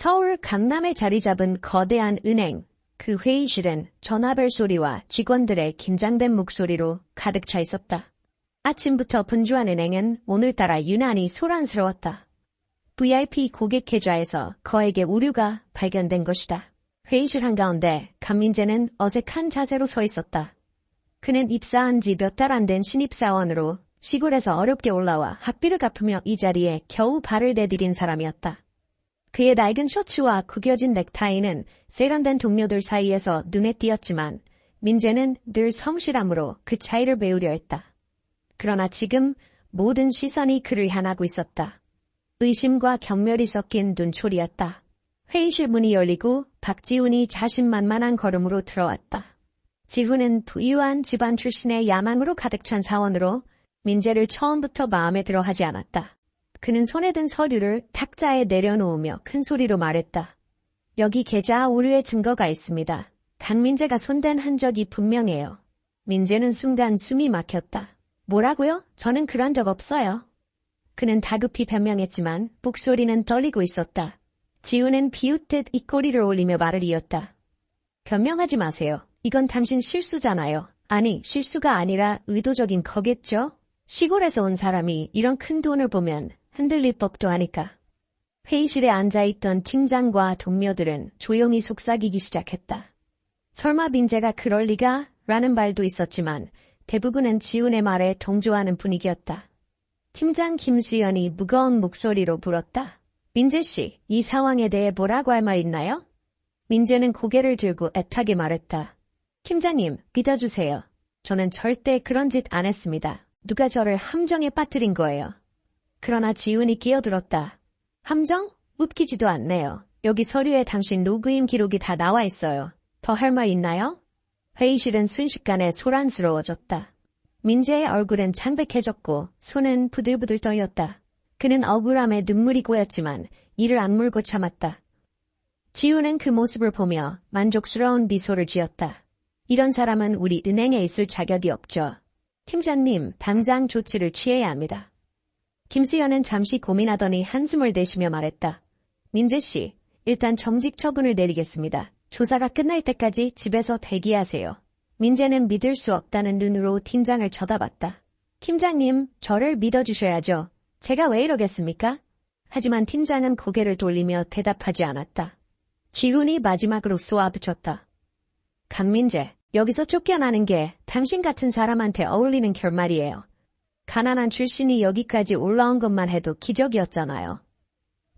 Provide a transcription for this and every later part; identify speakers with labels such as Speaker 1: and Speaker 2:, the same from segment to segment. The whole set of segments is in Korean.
Speaker 1: 서울 강남에 자리 잡은 거대한 은행. 그 회의실은 전화벨 소리와 직원들의 긴장된 목소리로 가득 차 있었다. 아침부터 분주한 은행은 오늘따라 유난히 소란스러웠다. VIP 고객 계좌에서 거액의 오류가 발견된 것이다. 회의실 한가운데 감민재는 어색한 자세로 서 있었다. 그는 입사한 지 몇 달 안 된 신입사원으로 시골에서 어렵게 올라와 학비를 갚으며 이 자리에 겨우 발을 내디딘 사람이었다. 그의 낡은 셔츠와 구겨진 넥타이는 세련된 동료들 사이에서 눈에 띄었지만 민재는 늘 성실함으로 그 차이를 배우려 했다. 그러나 지금 모든 시선이 그를 향하고 있었다. 의심과 경멸이 섞인 눈초리였다. 회의실 문이 열리고 박지훈이 자신만만한 걸음으로 들어왔다. 지훈은 부유한 집안 출신의 야망으로 가득 찬 사원으로 민재를 처음부터 마음에 들어 하지 않았다. 그는 손에 든 서류를 탁자에 내려놓으며 큰 소리로 말했다. 여기 계좌 오류의 증거가 있습니다. 강민재가 손댄 흔적이 분명해요. 민재는 순간 숨이 막혔다. 뭐라고요? 저는 그런 적 없어요. 그는 다급히 변명했지만 목소리는 떨리고 있었다. 지우는 비웃듯 입꼬리를 올리며 말을 이었다. 변명하지 마세요. 이건 당신 실수잖아요. 아니, 실수가 아니라 의도적인 거겠죠? 시골에서 온 사람이 이런 큰 돈을 보면 흔들릴 법도 하니까. 회의실에 앉아있던 팀장과 동료들은 조용히 속삭이기 시작했다. 설마 민재가 그럴 리가? 라는 말도 있었지만 대부분은 지훈의 말에 동조하는 분위기였다. 팀장 김수연이 무거운 목소리로 물었다. 민재 씨, 이 상황에 대해 뭐라고 할 말 있나요? 민재는 고개를 들고 애타게 말했다. 팀장님, 믿어주세요. 저는 절대 그런 짓 안 했습니다. 누가 저를 함정에 빠뜨린 거예요. 그러나 지훈이 끼어들었다. 함정? 웃기지도 않네요. 여기 서류에 당신 로그인 기록이 다 나와 있어요. 더 할 말 있나요? 회의실은 순식간에 소란스러워졌다. 민재의 얼굴은 창백해졌고 손은 부들부들 떨렸다. 그는 억울함에 눈물이 고였지만 이를 악물고 참았다. 지우는 그 모습을 보며 만족스러운 미소를 지었다. 이런 사람은 우리 은행에 있을 자격이 없죠. 팀장님, 당장 조치를 취해야 합니다. 김수현은 잠시 고민하더니 한숨을 내쉬며 말했다. 민재 씨, 일단 정직 처분을 내리겠습니다. 조사가 끝날 때까지 집에서 대기하세요. 민재는 믿을 수 없다는 눈으로 팀장을 쳐다봤다. 팀장님, 저를 믿어주셔야죠. 제가 왜 이러겠습니까? 하지만 팀장은 고개를 돌리며 대답하지 않았다. 지훈이 마지막으로 쏘아붙였다. 강민재, 여기서 쫓겨나는 게 당신 같은 사람한테 어울리는 결말이에요. 가난한 출신이 여기까지 올라온 것만 해도 기적이었잖아요.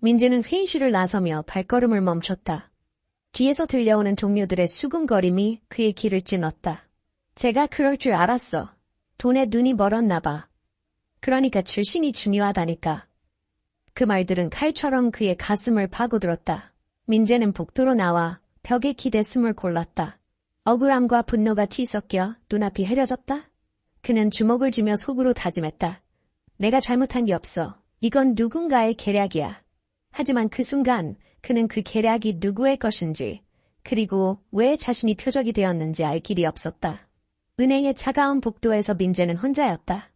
Speaker 1: 민재는 회의실을 나서며 발걸음을 멈췄다. 뒤에서 들려오는 동료들의 수근거림이 그의 길을 찔렀다. 제가 그럴 줄 알았어. 돈에 눈이 멀었나 봐. 그러니까 출신이 중요하다니까. 그 말들은 칼처럼 그의 가슴을 파고들었다. 민재는 복도로 나와 벽에 기대 숨을 골랐다. 억울함과 분노가 뒤섞여 눈앞이 흐려졌다. 그는 주먹을 쥐며 속으로 다짐했다. 내가 잘못한 게 없어. 이건 누군가의 계략이야. 하지만 그 순간 그는 그 계략이 누구의 것인지 그리고 왜 자신이 표적이 되었는지 알 길이 없었다. 은행의 차가운 복도에서 민재는 혼자였다.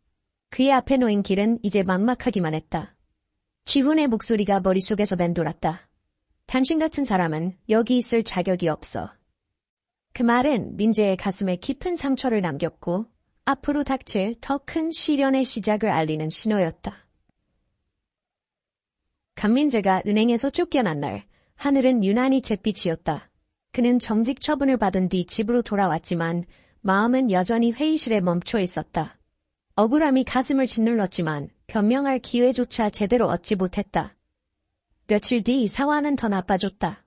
Speaker 1: 그의 앞에 놓인 길은 이제 막막하기만 했다. 지훈의 목소리가 머릿속에서 맴돌았다. 당신 같은 사람은 여기 있을 자격이 없어. 그 말은 민재의 가슴에 깊은 상처를 남겼고 앞으로 닥칠 더 큰 시련의 시작을 알리는 신호였다. 강민재가 은행에서 쫓겨난 날 하늘은 유난히 잿빛이었다. 그는 정직 처분을 받은 뒤 집으로 돌아왔지만 마음은 여전히 회의실에 멈춰 있었다. 억울함이 가슴을 짓눌렀지만 변명할 기회조차 제대로 얻지 못했다. 며칠 뒤 사화는 더 나빠졌다.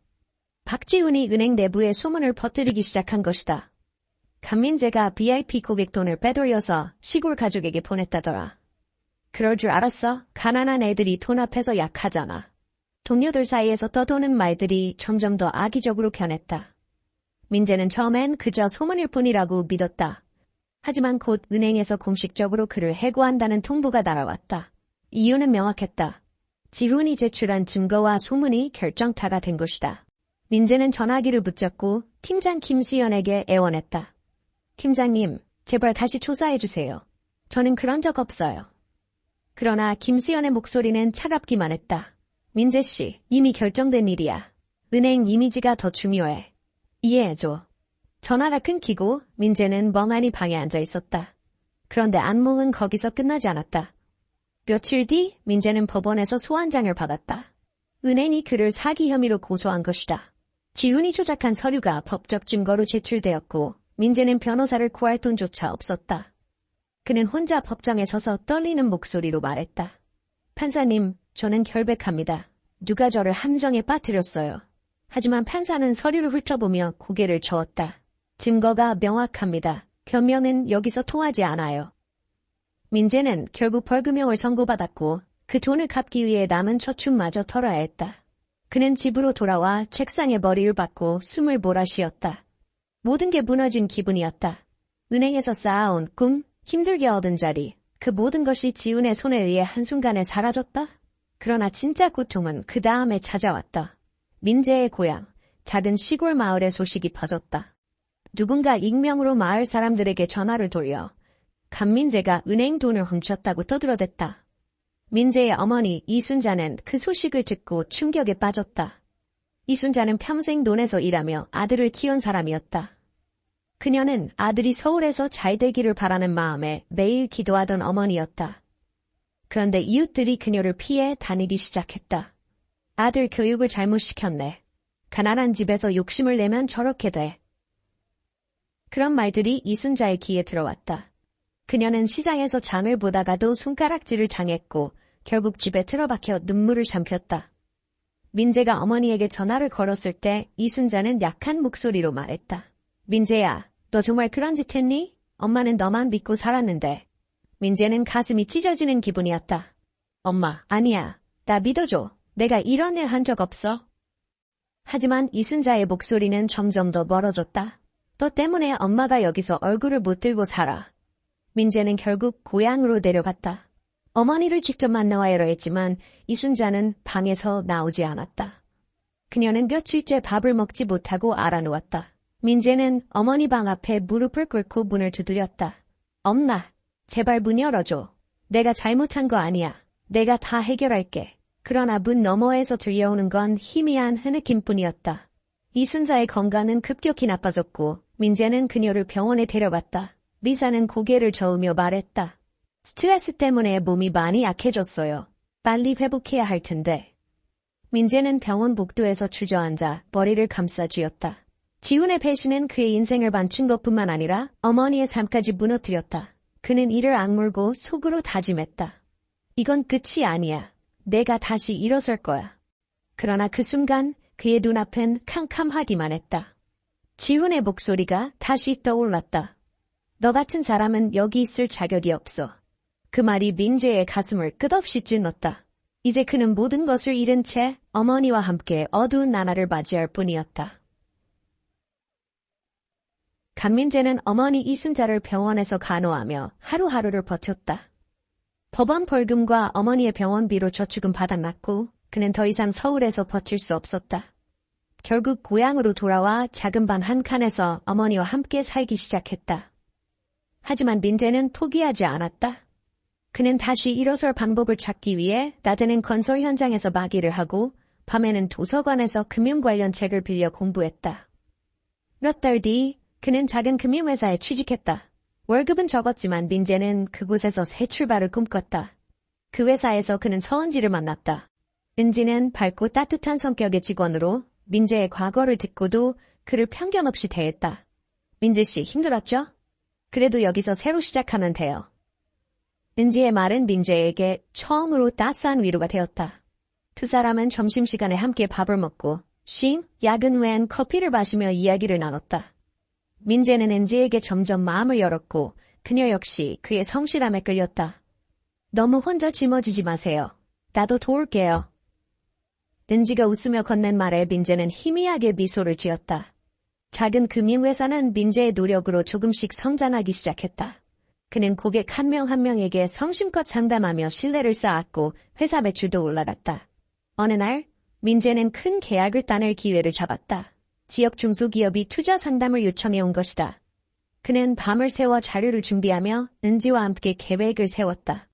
Speaker 1: 박지훈이 은행 내부에 소문을 퍼뜨리기 시작한 것이다. 강민재가 VIP 고객 돈을 빼돌려서 시골 가족에게 보냈다더라. 그럴 줄 알았어? 가난한 애들이 돈 앞에서 약하잖아. 동료들 사이에서 떠도는 말들이 점점 더 악의적으로 변했다. 민재는 처음엔 그저 소문일 뿐이라고 믿었다. 하지만 곧 은행에서 공식적으로 그를 해고한다는 통보가 날아왔다. 이유는 명확했다. 지훈이 제출한 증거와 소문이 결정타가 된 것이다. 민재는 전화기를 붙잡고 팀장 김수연에게 애원했다. 팀장님, 제발 다시 조사해주세요. 저는 그런 적 없어요. 그러나 김수연의 목소리는 차갑기만 했다. 민재 씨, 이미 결정된 일이야. 은행 이미지가 더 중요해. 이해해줘. 전화가 끊기고 민재는 멍하니 방에 앉아 있었다. 그런데 안몽은 거기서 끝나지 않았다. 며칠 뒤 민재는 법원에서 소환장을 받았다. 은행이 그를 사기 혐의로 고소한 것이다. 지훈이 조작한 서류가 법적 증거로 제출되었고 민재는 변호사를 구할 돈조차 없었다. 그는 혼자 법정에 서서 떨리는 목소리로 말했다. 판사님, 저는 결백합니다. 누가 저를 함정에 빠뜨렸어요. 하지만 판사는 서류를 훑어보며 고개를 저었다. 증거가 명확합니다. 변명은 여기서 통하지 않아요. 민재는 결국 벌금형을 선고받았고 그 돈을 갚기 위해 남은 저축마저 털어야 했다. 그는 집으로 돌아와 책상에 머리를 박고 숨을 몰아쉬었다. 모든 게 무너진 기분이었다. 은행에서 쌓아온 꿈, 힘들게 얻은 자리, 그 모든 것이 지훈의 손에 의해 한순간에 사라졌다? 그러나 진짜 고통은 그 다음에 찾아왔다. 민재의 고향, 작은 시골 마을의 소식이 퍼졌다. 누군가 익명으로 마을 사람들에게 전화를 돌려 감민재가 은행 돈을 훔쳤다고 떠들어댔다. 민재의 어머니 이순자는 그 소식을 듣고 충격에 빠졌다. 이순자는 평생 논에서 일하며 아들을 키운 사람이었다. 그녀는 아들이 서울에서 잘 되기를 바라는 마음에 매일 기도하던 어머니였다. 그런데 이웃들이 그녀를 피해 다니기 시작했다. 아들 교육을 잘못 시켰네. 가난한 집에서 욕심을 내면 저렇게 돼. 그런 말들이 이순자의 귀에 들어왔다. 그녀는 시장에서 장을 보다가도 손가락질을 당했고 결국 집에 틀어박혀 눈물을 삼켰다. 민재가 어머니에게 전화를 걸었을 때 이순자는 약한 목소리로 말했다. 민재야, 너 정말 그런 짓 했니? 엄마는 너만 믿고 살았는데. 민재는 가슴이 찢어지는 기분이었다. 엄마, 아니야. 나 믿어줘. 내가 이런 일 한 적 없어. 하지만 이순자의 목소리는 점점 더 멀어졌다. 너 때문에 엄마가 여기서 얼굴을 못 들고 살아. 민재는 결국 고향으로 내려갔다. 어머니를 직접 만나와야 했지만 이순자는 방에서 나오지 않았다. 그녀는 며칠째 밥을 먹지 못하고 알아누웠다. 민재는 어머니 방 앞에 무릎을 꿇고 문을 두드렸다. 엄마, 제발 문 열어줘. 내가 잘못한 거 아니야. 내가 다 해결할게. 그러나 문 너머에서 들려오는 건 희미한 흐느낌뿐이었다. 이순자의 건강은 급격히 나빠졌고 민재는 그녀를 병원에 데려갔다. 리사는 고개를 저으며 말했다. 스트레스 때문에 몸이 많이 약해졌어요. 빨리 회복해야 할 텐데. 민재는 병원 복도에서 주저앉아 머리를 감싸 쥐었다. 지훈의 배신은 그의 인생을 반춘 것뿐만 아니라 어머니의 삶까지 무너뜨렸다. 그는 이를 악물고 속으로 다짐했다. 이건 끝이 아니야. 내가 다시 일어설 거야. 그러나 그 순간 그의 눈앞엔 캄캄하기만 했다. 지훈의 목소리가 다시 떠올랐다. 너 같은 사람은 여기 있을 자격이 없어. 그 말이 민재의 가슴을 끝없이 찔렀다. 이제 그는 모든 것을 잃은 채 어머니와 함께 어두운 나날을 맞이할 뿐이었다. 감민재는 어머니 이순자를 병원에서 간호하며 하루하루를 버텼다. 법원 벌금과 어머니의 병원비로 저축은 받아놨고 그는 더 이상 서울에서 버틸 수 없었다. 결국 고향으로 돌아와 작은 방 한 칸에서 어머니와 함께 살기 시작했다. 하지만 민재는 포기하지 않았다. 그는 다시 일어설 방법을 찾기 위해 낮에는 건설 현장에서 마기를 하고 밤에는 도서관에서 금융 관련 책을 빌려 공부했다. 몇 달 뒤 그는 작은 금융회사에 취직했다. 월급은 적었지만 민재는 그곳에서 새 출발을 꿈꿨다. 그 회사에서 그는 서은지를 만났다. 은지는 밝고 따뜻한 성격의 직원으로 민재의 과거를 듣고도 그를 편견 없이 대했다. 민재 씨 힘들었죠? 그래도 여기서 새로 시작하면 돼요. 은지의 말은 민재에게 처음으로 따스한 위로가 되었다. 두 사람은 점심시간에 함께 밥을 먹고 쉰 야근 외엔 커피를 마시며 이야기를 나눴다. 민재는 은지에게 점점 마음을 열었고 그녀 역시 그의 성실함에 끌렸다. 너무 혼자 짊어지지 마세요. 나도 도울게요. 은지가 웃으며 건넨 말에 민재는 희미하게 미소를 지었다. 작은 금융회사는 민재의 노력으로 조금씩 성장하기 시작했다. 그는 고객 한 명한 한 명에게 성심껏 상담하며 신뢰를 쌓았고 회사 매출도 올라갔다. 어느 날 민재는 큰 계약을 따낼 기회를 잡았다. 지역 중소기업이 투자 상담을 요청해 온 것이다. 그는 밤을 새워 자료를 준비하며 은지와 함께 계획을 세웠다.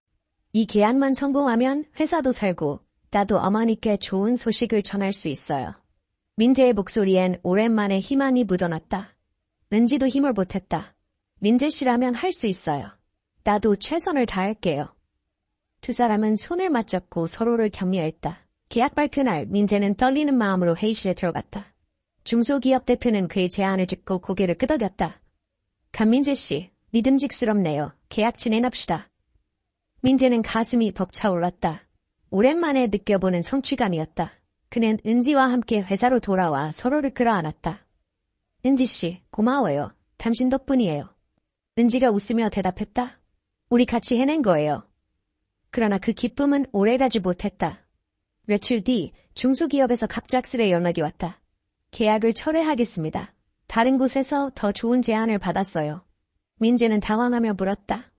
Speaker 1: 이 계약만 성공하면 회사도 살고 나도 어머니께 좋은 소식을 전할 수 있어요. 민재의 목소리엔 오랜만에 희망이 묻어났다. 은지도 힘을 보탰다. 민재 씨라면 할 수 있어요. 나도 최선을 다할게요. 두 사람은 손을 맞잡고 서로를 격려했다. 계약 발표 날 민재는 떨리는 마음으로 회의실에 들어갔다. 중소기업 대표는 그의 제안을 듣고 고개를 끄덕였다. 감민재 씨, 믿음직스럽네요. 계약 진행합시다. 민재는 가슴이 벅차올랐다. 오랜만에 느껴보는 성취감이었다. 그는 은지와 함께 회사로 돌아와 서로를 끌어안았다. 은지 씨, 고마워요. 당신 덕분이에요. 은지가 웃으며 대답했다. 우리 같이 해낸 거예요. 그러나 그 기쁨은 오래가지 못했다. 며칠 뒤 중소기업에서 갑작스레 연락이 왔다. 계약을 철회하겠습니다. 다른 곳에서 더 좋은 제안을 받았어요. 민재는 당황하며 물었다.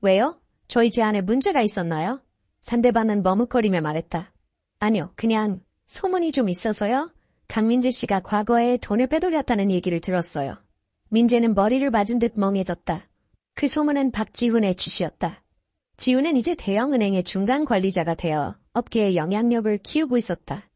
Speaker 1: 왜요? 저희 제안에 문제가 있었나요? 상대방은 머뭇거리며 말했다. 아니요, 그냥 소문이 좀 있어서요. 강민재 씨가 과거에 돈을 빼돌렸다는 얘기를 들었어요. 민재는 머리를 맞은 듯 멍해졌다. 그 소문은 박지훈의 짓이었다. 지훈은 이제 대형은행의 중간 관리자가 되어 업계의 영향력을 키우고 있었다.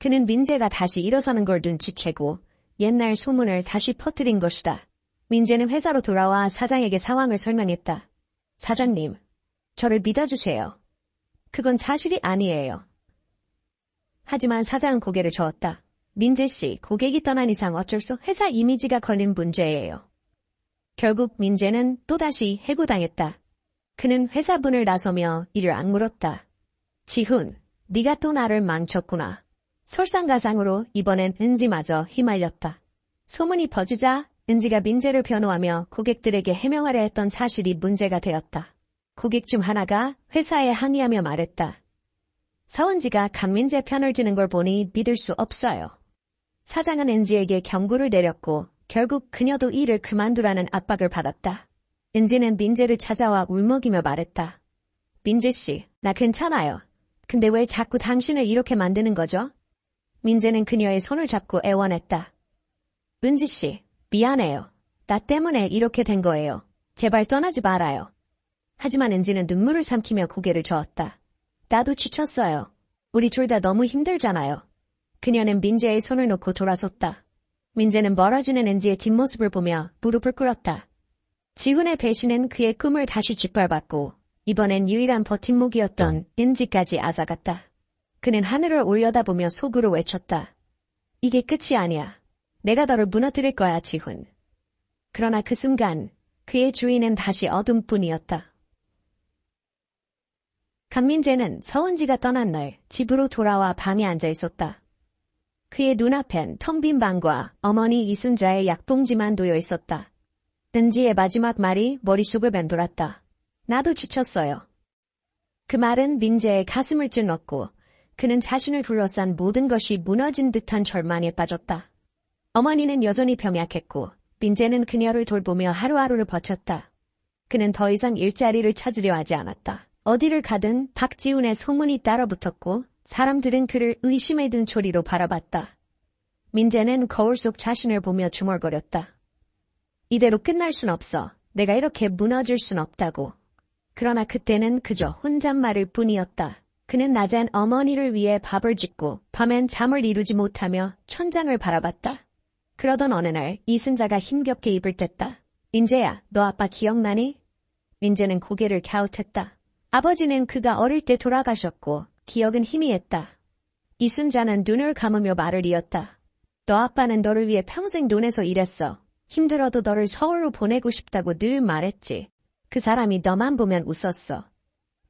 Speaker 1: 그는 민재가 다시 일어서는 걸 눈치채고 옛날 소문을 다시 퍼뜨린 것이다. 민재는 회사로 돌아와 사장에게 상황을 설명했다. 사장님, 저를 믿어주세요. 그건 사실이 아니에요. 하지만 사장은 고개를 저었다. 민재 씨, 고객이 떠난 이상 어쩔 수 회사 이미지가 걸린 문제예요. 결국 민재는 또다시 해고당했다. 그는 회사분을 나서며 이를 악물었다. 지훈, 네가 또 나를 망쳤구나. 설상가상으로 이번엔 은지마저 휘말렸다. 소문이 퍼지자 은지가 민재를 변호하며 고객들에게 해명하려 했던 사실이 문제가 되었다. 고객 중 하나가 회사에 항의하며 말했다. 서은지가 강민재 편을 드는 걸 보니 믿을 수 없어요. 사장은 은지에게 경고를 내렸고 결국 그녀도 일을 그만두라는 압박을 받았다. 은지는 민재를 찾아와 울먹이며 말했다. 민재 씨, 나 괜찮아요. 근데 왜 자꾸 당신을 이렇게 만드는 거죠? 민재는 그녀의 손을 잡고 애원했다. 은지 씨, 미안해요. 나 때문에 이렇게 된 거예요. 제발 떠나지 말아요. 하지만 은지는 눈물을 삼키며 고개를 저었다. 나도 지쳤어요. 우리 둘 다 너무 힘들잖아요. 그녀는 민재의 손을 놓고 돌아섰다. 민재는 멀어지는 은지의 뒷모습을 보며 무릎을 꿇었다. 지훈의 배신은 그의 꿈을 다시 짓밟았고 이번엔 유일한 버팀목이었던 은지까지 앗아갔다. 그는 하늘을 올려다보며 속으로 외쳤다. 이게 끝이 아니야. 내가 너를 무너뜨릴 거야, 지훈. 그러나 그 순간 그의 주인은 다시 어둠뿐이었다. 강민재는 서은지가 떠난 날 집으로 돌아와 방에 앉아 있었다. 그의 눈앞엔 텅 빈 방과 어머니 이순자의 약봉지만 놓여 있었다. 은지의 마지막 말이 머릿속을 맴돌았다. 나도 지쳤어요. 그 말은 민재의 가슴을 찔렀고 그는 자신을 둘러싼 모든 것이 무너진 듯한 절망에 빠졌다. 어머니는 여전히 병약했고 민재는 그녀를 돌보며 하루하루를 버텼다. 그는 더 이상 일자리를 찾으려 하지 않았다. 어디를 가든 박지훈의 소문이 따라붙었고 사람들은 그를 의심에 든 초리로 바라봤다. 민재는 거울 속 자신을 보며 중얼거렸다. 이대로 끝날 순 없어. 내가 이렇게 무너질 순 없다고. 그러나 그때는 그저 혼잣말일 뿐이었다. 그는 낮엔 어머니를 위해 밥을 짓고 밤엔 잠을 이루지 못하며 천장을 바라봤다. 그러던 어느 날 이순자가 힘겹게 입을 뗐다. 민재야, 너 아빠 기억나니? 민재는 고개를 갸웃했다. 아버지는 그가 어릴 때 돌아가셨고 기억은 희미했다. 이순자는 눈을 감으며 말을 이었다. 너 아빠는 너를 위해 평생 논에서 일했어. 힘들어도 너를 서울로 보내고 싶다고 늘 말했지. 그 사람이 너만 보면 웃었어.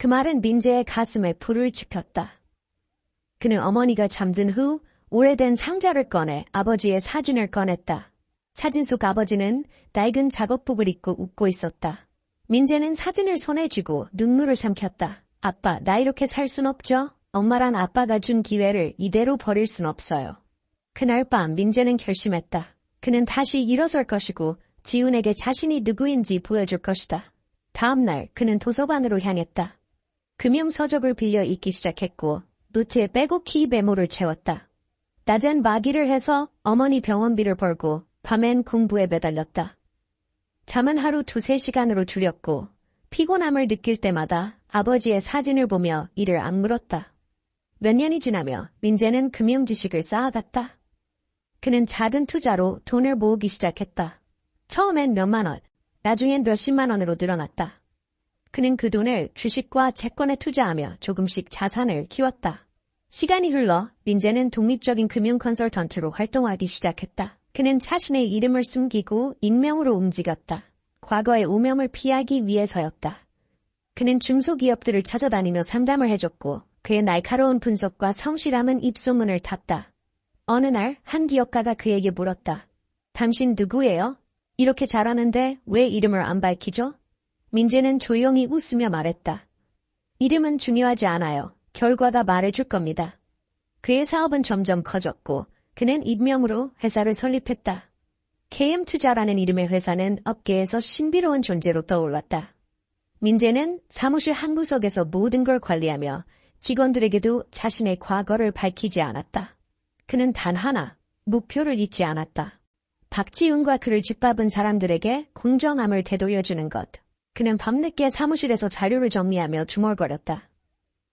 Speaker 1: 그 말은 민재의 가슴에 불을 지켰다. 그는 어머니가 잠든 후 오래된 상자를 꺼내 아버지의 사진을 꺼냈다. 사진 속 아버지는 낡은 작업복을 입고 웃고 있었다. 민재는 사진을 손에 쥐고 눈물을 삼켰다. 아빠, 나 이렇게 살 순 없죠? 엄마란 아빠가 준 기회를 이대로 버릴 순 없어요. 그날 밤 민재는 결심했다. 그는 다시 일어설 것이고 지훈에게 자신이 누구인지 보여줄 것이다. 다음 날 그는 도서관으로 향했다. 금융 서적을 빌려 읽기 시작했고 노트에 빼곡히 메모를 채웠다. 낮엔 마기를 해서 어머니 병원비를 벌고 밤엔 공부에 매달렸다. 잠은 하루 두세 시간으로 줄였고 피곤함을 느낄 때마다 아버지의 사진을 보며 이를 악물었다. 몇 년이 지나며 민재는 금융 지식을 쌓아갔다. 그는 작은 투자로 돈을 모으기 시작했다. 처음엔 몇만 원, 나중엔 몇십만 원으로 늘어났다. 그는 그 돈을 주식과 채권에 투자하며 조금씩 자산을 키웠다. 시간이 흘러 민재는 독립적인 금융 컨설턴트로 활동하기 시작했다. 그는 자신의 이름을 숨기고 익명으로 움직였다. 과거의 오명을 피하기 위해서였다. 그는 중소기업들을 찾아다니며 상담을 해줬고 그의 날카로운 분석과 성실함은 입소문을 탔다. 어느 날 한 기업가가 그에게 물었다. 당신 누구예요? 이렇게 잘하는데 왜 이름을 안 밝히죠? 민재는 조용히 웃으며 말했다. 이름은 중요하지 않아요. 결과가 말해줄 겁니다. 그의 사업은 점점 커졌고 그는 익명으로 회사를 설립했다. KM투자라는 이름의 회사는 업계에서 신비로운 존재로 떠올랐다. 민재는 사무실 한 구석에서 모든 걸 관리하며 직원들에게도 자신의 과거를 밝히지 않았다. 그는 단 하나, 목표를 잊지 않았다. 박지훈과 그를 짓밟은 사람들에게 공정함을 되돌려주는 것. 그는 밤늦게 사무실에서 자료를 정리하며 중얼거렸다.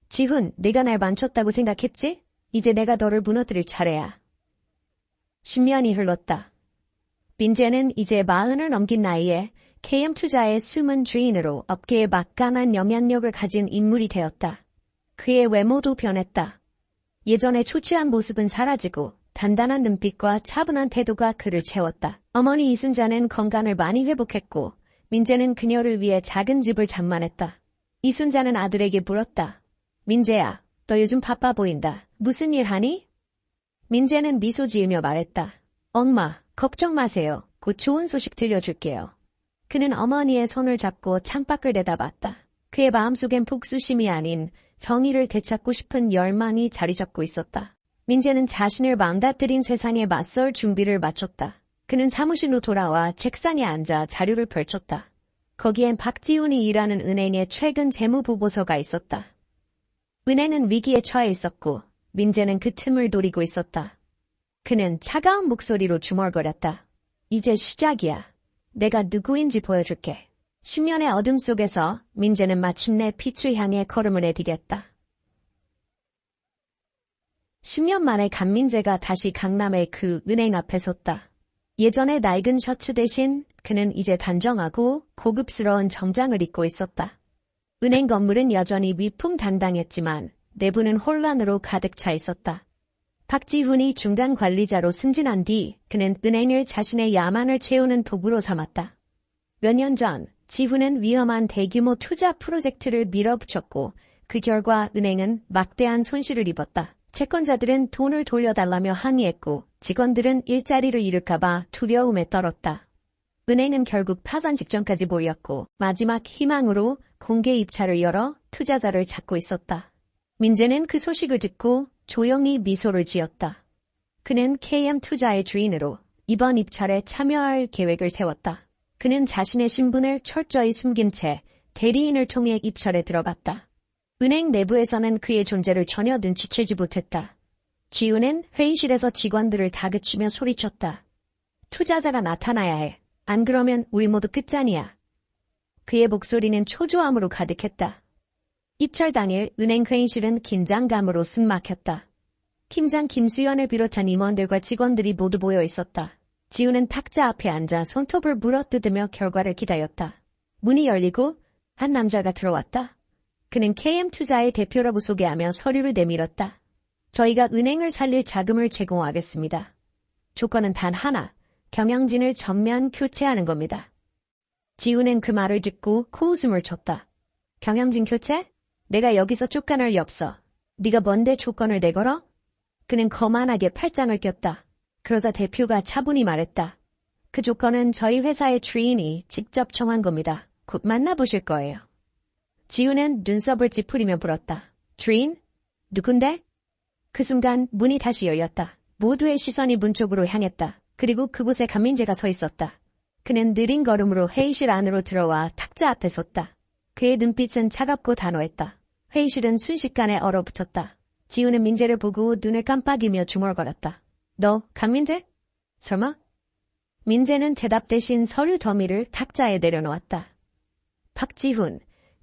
Speaker 1: 지훈, 네가 날 만졌다고 생각했지? 이제 내가 너를 무너뜨릴 차례야. 10년이 흘렀다. 민재는 이제 마흔을 넘긴 나이에 KM투자의 숨은 주인으로 업계에 막강한 영향력을 가진 인물이 되었다. 그의 외모도 변했다. 예전에 초췌한 모습은 사라지고 단단한 눈빛과 차분한 태도가 그를 채웠다. 어머니 이순자는 건강을 많이 회복했고 민재는 그녀를 위해 작은 집을 장만했다. 이순자는 아들에게 물었다. 민재야, 너 요즘 바빠 보인다. 무슨 일 하니? 민재는 미소 지으며 말했다. 엄마, 걱정 마세요. 곧 좋은 소식 들려줄게요. 그는 어머니의 손을 잡고 창밖을 내다봤다. 그의 마음속엔 복수심이 아닌 정의를 되찾고 싶은 열망이 자리 잡고 있었다. 민재는 자신을 망가뜨린 세상에 맞설 준비를 마쳤다. 그는 사무실로 돌아와 책상에 앉아 자료를 펼쳤다. 거기엔 박지훈이 일하는 은행의 최근 재무보고서가 있었다. 은행은 위기에 처해 있었고 민재는 그 틈을 노리고 있었다. 그는 차가운 목소리로 중얼거렸다. 이제 시작이야. 내가 누구인지 보여줄게. 10년의 어둠 속에서 민재는 마침내 빛을 향해 걸음을 내디뎠다. 10년 만에 간민재가 다시 강남의 그 은행 앞에 섰다. 예전의 낡은 셔츠 대신 그는 이제 단정하고 고급스러운 정장을 입고 있었다. 은행 건물은 여전히 위풍당당했지만 내부는 혼란으로 가득 차 있었다. 박지훈이 중간 관리자로 승진한 뒤 그는 은행을 자신의 야만을 채우는 도구로 삼았다. 몇 년 전 지훈은 위험한 대규모 투자 프로젝트를 밀어붙였고 그 결과 은행은 막대한 손실을 입었다. 채권자들은 돈을 돌려달라며 항의했고 직원들은 일자리를 잃을까봐 두려움에 떨었다. 은행은 결국 파산 직전까지 몰렸고 마지막 희망으로 공개 입찰을 열어 투자자를 찾고 있었다. 민재는 그 소식을 듣고 조용히 미소를 지었다. 그는 KM 투자의 주인으로 이번 입찰에 참여할 계획을 세웠다. 그는 자신의 신분을 철저히 숨긴 채 대리인을 통해 입찰에 들어갔다. 은행 내부에서는 그의 존재를 전혀 눈치채지 못했다. 지우는 회의실에서 직원들을 다그치며 소리쳤다. 투자자가 나타나야 해. 안 그러면 우리 모두 끝장이야. 그의 목소리는 초조함으로 가득했다. 입찰 당일 은행 회의실은 긴장감으로 숨막혔다. 팀장 김수연을 비롯한 임원들과 직원들이 모두 모여 있었다. 지우는 탁자 앞에 앉아 손톱을 물어뜯으며 결과를 기다렸다. 문이 열리고 한 남자가 들어왔다. 그는 KM투자의 대표라고 소개하며 서류를 내밀었다. 저희가 은행을 살릴 자금을 제공하겠습니다. 조건은 단 하나, 경영진을 전면 교체하는 겁니다. 지우는 그 말을 듣고 코웃음을 쳤다. 경영진 교체? 내가 여기서 쫓겨날 리 없어. 네가 뭔데 조건을 내걸어? 그는 거만하게 팔짱을 꼈다. 그러자 대표가 차분히 말했다. 그 조건은 저희 회사의 주인이 직접 정한 겁니다. 곧 만나보실 거예요. 지우는 눈썹을 찌푸리며 불었다. 주인? 누군데? 그 순간 문이 다시 열렸다. 모두의 시선이 문 쪽으로 향했다. 그리고 그곳에 감민재가 서 있었다. 그는 느린 걸음으로 회의실 안으로 들어와 탁자 앞에 섰다. 그의 눈빛은 차갑고 단호했다. 회의실은 순식간에 얼어붙었다. 지우는 민재를 보고 눈을 깜빡이며 중얼거렸다. 너 강민재? 설마? 민재는 대답 대신 서류 더미를 탁자에 내려놓았다. 박지훈,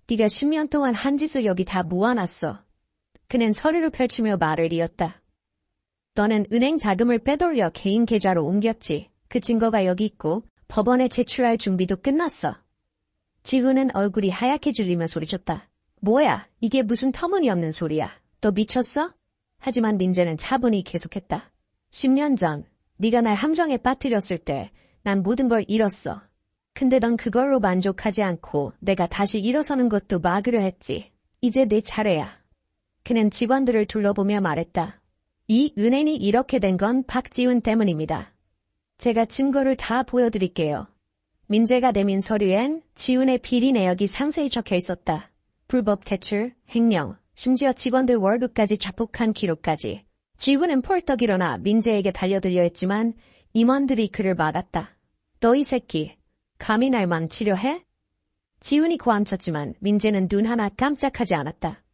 Speaker 1: 네가 10년 동안 한 짓을 여기 다 모아놨어. 그는 서류를 펼치며 말을 이었다. 너는 은행 자금을 빼돌려 개인 계좌로 옮겼지. 그 증거가 여기 있고 법원에 제출할 준비도 끝났어. 지훈은 얼굴이 하얗게 질리며 소리쳤다. 뭐야, 이게 무슨 터무니없는 소리야. 너 미쳤어? 하지만 민재는 차분히 계속했다. 10년 전 네가 날 함정에 빠뜨렸을 때 난 모든 걸 잃었어. 근데 넌 그걸로 만족하지 않고 내가 다시 일어서는 것도 막으려 했지. 이제 내 차례야. 그는 직원들을 둘러보며 말했다. 이 은행이 이렇게 된 건 박지훈 때문입니다. 제가 증거를 다 보여드릴게요. 민재가 내민 서류엔 지훈의 비리 내역이 상세히 적혀 있었다. 불법 퇴출, 횡령, 심지어 직원들 월급까지 자폭한 기록까지. 지훈은 펄떡 일어나 민재에게 달려들려 했지만 임원들이 그를 막았다. 너이 새끼, 감히 날만 치료해? 지훈이 고함쳤지만 민재는 눈 하나 깜짝하지 않았다.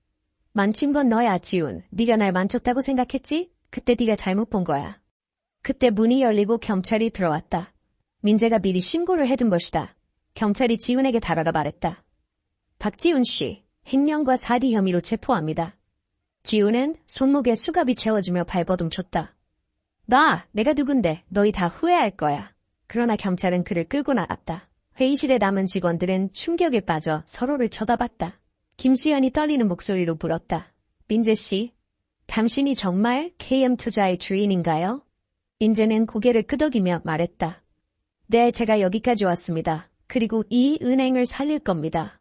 Speaker 1: 만친 건 너야, 지훈. 네가 날 만졌다고 생각했지? 그때 네가 잘못 본 거야. 그때 문이 열리고 경찰이 들어왔다. 민재가 미리 신고를 해둔 것이다. 경찰이 지훈에게 다가가 말했다. 박지훈 씨, 횡령과 사디 혐의로 체포합니다. 지훈은 손목에 수갑이 채워주며 발버둥 쳤다. 나, 내가 누군데 너희 다 후회할 거야. 그러나 경찰은 그를 끌고 나갔다. 회의실에 남은 직원들은 충격에 빠져 서로를 쳐다봤다. 김수현이 떨리는 목소리로 물었다. 민재 씨, 당신이 정말 KM 투자의 주인인가요? 민재는 고개를 끄덕이며 말했다. 네, 제가 여기까지 왔습니다. 그리고 이 은행을 살릴 겁니다.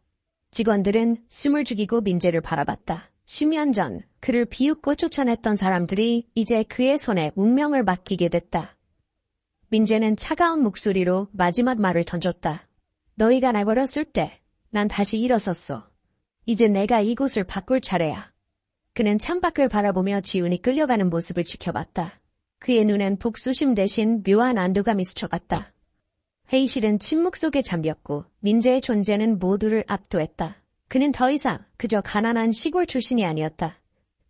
Speaker 1: 직원들은 숨을 죽이고 민재를 바라봤다. 10년 전 그를 비웃고 쫓아냈던 사람들이 이제 그의 손에 운명을 맡기게 됐다. 민재는 차가운 목소리로 마지막 말을 던졌다. 너희가 날 버렸을 때 난 다시 일어섰어. 이제 내가 이곳을 바꿀 차례야. 그는 창밖을 바라보며 지훈이 끌려가는 모습을 지켜봤다. 그의 눈엔 복수심 대신 묘한 안도감이 스쳐갔다. 회의실은 침묵 속에 잠겼고 민재의 존재는 모두를 압도했다. 그는 더 이상 그저 가난한 시골 출신이 아니었다.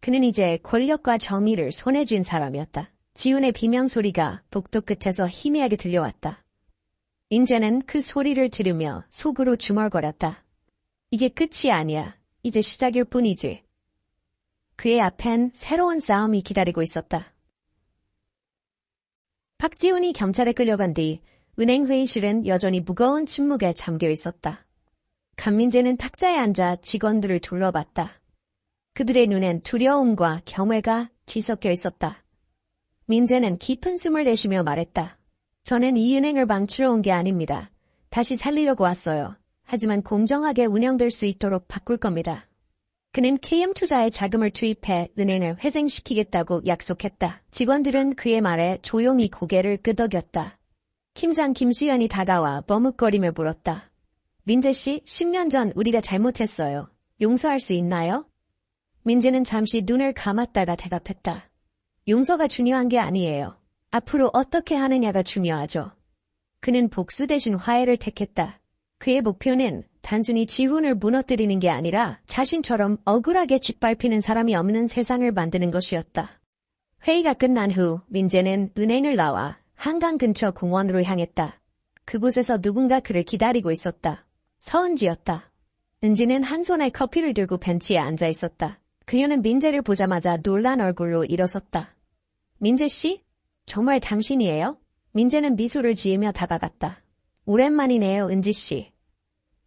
Speaker 1: 그는 이제 권력과 정의를 손에 쥔 사람이었다. 지훈의 비명 소리가 복도 끝에서 희미하게 들려왔다. 인재는 그 소리를 들으며 속으로 주멀거렸다. 이게 끝이 아니야. 이제 시작일 뿐이지. 그의 앞엔 새로운 싸움이 기다리고 있었다. 박지훈이 경찰에 끌려간 뒤 은행 회의실은 여전히 무거운 침묵에 잠겨 있었다. 강민재는 탁자에 앉아 직원들을 둘러봤다. 그들의 눈엔 두려움과 경외가 뒤섞여 있었다. 민재는 깊은 숨을 내쉬며 말했다. 저는 이 은행을 망치러 온게 아닙니다. 다시 살리려고 왔어요. 하지만 공정하게 운영될 수 있도록 바꿀 겁니다. 그는 KM투자에 자금을 투입해 은행을 회생시키겠다고 약속했다. 직원들은 그의 말에 조용히 고개를 끄덕였다. 팀장 김수현이 다가와 머뭇거리며 물었다. 민재 씨, 10년 전 우리가 잘못했어요. 용서할 수 있나요? 민재는 잠시 눈을 감았다가 대답했다. 용서가 중요한 게 아니에요. 앞으로 어떻게 하느냐가 중요하죠. 그는 복수 대신 화해를 택했다. 그의 목표는 단순히 지훈을 무너뜨리는 게 아니라 자신처럼 억울하게 짓밟히는 사람이 없는 세상을 만드는 것이었다. 회의가 끝난 후 민재는 은행을 나와 한강 근처 공원으로 향했다. 그곳에서 누군가 그를 기다리고 있었다. 서은지였다. 은지는 한 손에 커피를 들고 벤치에 앉아 있었다. 그녀는 민재를 보자마자 놀란 얼굴로 일어섰다. 민재 씨? 정말 당신이에요? 민재는 미소를 지으며 다가갔다. 오랜만이네요, 은지 씨.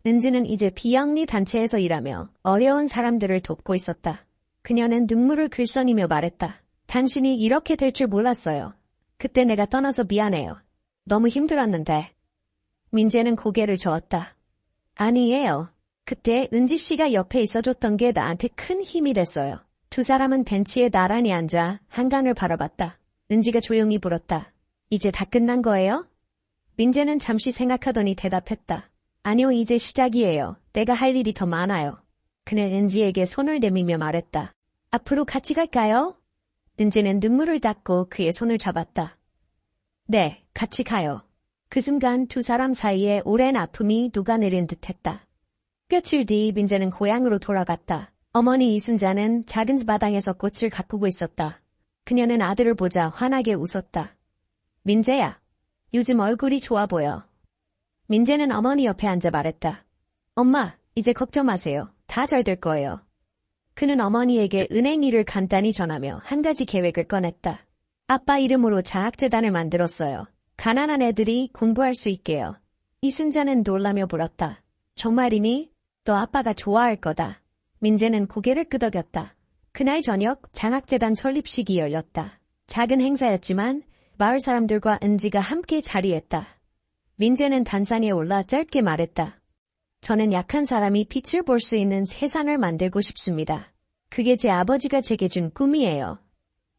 Speaker 1: 은지는 이제 비영리 단체에서 일하며 어려운 사람들을 돕고 있었다. 그녀는 눈물을 글썽이며 말했다. 당신이 이렇게 될 줄 몰랐어요. 그때 내가 떠나서 미안해요. 너무 힘들었는데. 민재는 고개를 저었다. 아니에요. 그때 은지 씨가 옆에 있어줬던 게 나한테 큰 힘이 됐어요. 두 사람은 벤치에 나란히 앉아 한강을 바라봤다. 은지가 조용히 물었다. 이제 다 끝난 거예요? 민재는 잠시 생각하더니 대답했다. 아니요, 이제 시작이에요. 내가 할 일이 더 많아요. 그는 은지에게 손을 내밀며 말했다. 앞으로 같이 갈까요? 은지는 눈물을 닦고 그의 손을 잡았다. 네, 같이 가요. 그 순간 두 사람 사이에 오랜 아픔이 녹아내린 듯했다. 며칠 뒤 민재는 고향으로 돌아갔다. 어머니 이순자는 작은 마당에서 꽃을 가꾸고 있었다. 그녀는 아들을 보자 환하게 웃었다. 민재야, 요즘 얼굴이 좋아 보여. 민재는 어머니 옆에 앉아 말했다. 엄마, 이제 걱정 마세요. 다 잘 될 거예요. 그는 어머니에게 은행 일을 간단히 전하며 한 가지 계획을 꺼냈다. 아빠 이름으로 자학재단을 만들었어요. 가난한 애들이 공부할 수 있게요. 이순자는 놀라며 물었다. 정말이니? 너 아빠가 좋아할 거다. 민재는 고개를 끄덕였다. 그날 저녁 장학재단 설립식이 열렸다. 작은 행사였지만 마을 사람들과 은지가 함께 자리했다. 민재는 단산에 올라 짧게 말했다. 저는 약한 사람이 빛을 볼 수 있는 세상을 만들고 싶습니다. 그게 제 아버지가 제게 준 꿈이에요.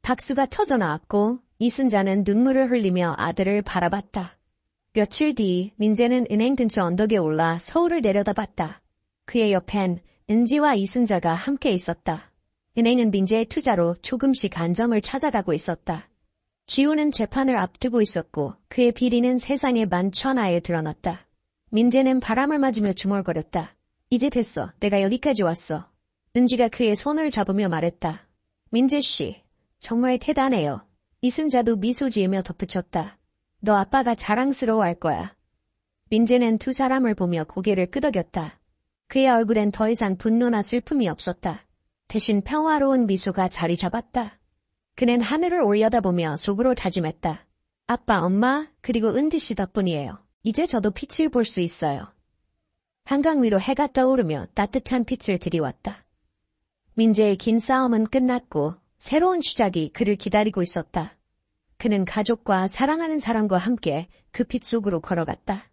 Speaker 1: 박수가 터져 나왔고 이순자는 눈물을 흘리며 아들을 바라봤다. 며칠 뒤 민재는 은행 근처 언덕에 올라 서울을 내려다봤다. 그의 옆엔 은지와 이순자가 함께 있었다. 은행은 민재의 투자로 조금씩 안정을 찾아가고 있었다. 지우는 재판을 앞두고 있었고 그의 비리는 세상에 만천하에 드러났다. 민재는 바람을 맞으며 중얼거렸다. 이제 됐어. 내가 여기까지 왔어. 은지가 그의 손을 잡으며 말했다. 민재 씨, 정말 대단해요. 이순자도 미소 지으며 덧붙였다. 너 아빠가 자랑스러워할 거야. 민재는 두 사람을 보며 고개를 끄덕였다. 그의 얼굴엔 더 이상 분노나 슬픔이 없었다. 대신 평화로운 미소가 자리 잡았다. 그는 하늘을 올려다보며 속으로 다짐했다. 아빠, 엄마, 그리고 은지 씨 덕분이에요. 이제 저도 빛을 볼 수 있어요. 한강 위로 해가 떠오르며 따뜻한 빛을 들이왔다. 민재의 긴 싸움은 끝났고 새로운 시작이 그를 기다리고 있었다. 그는 가족과 사랑하는 사람과 함께 그 빛 속으로 걸어갔다.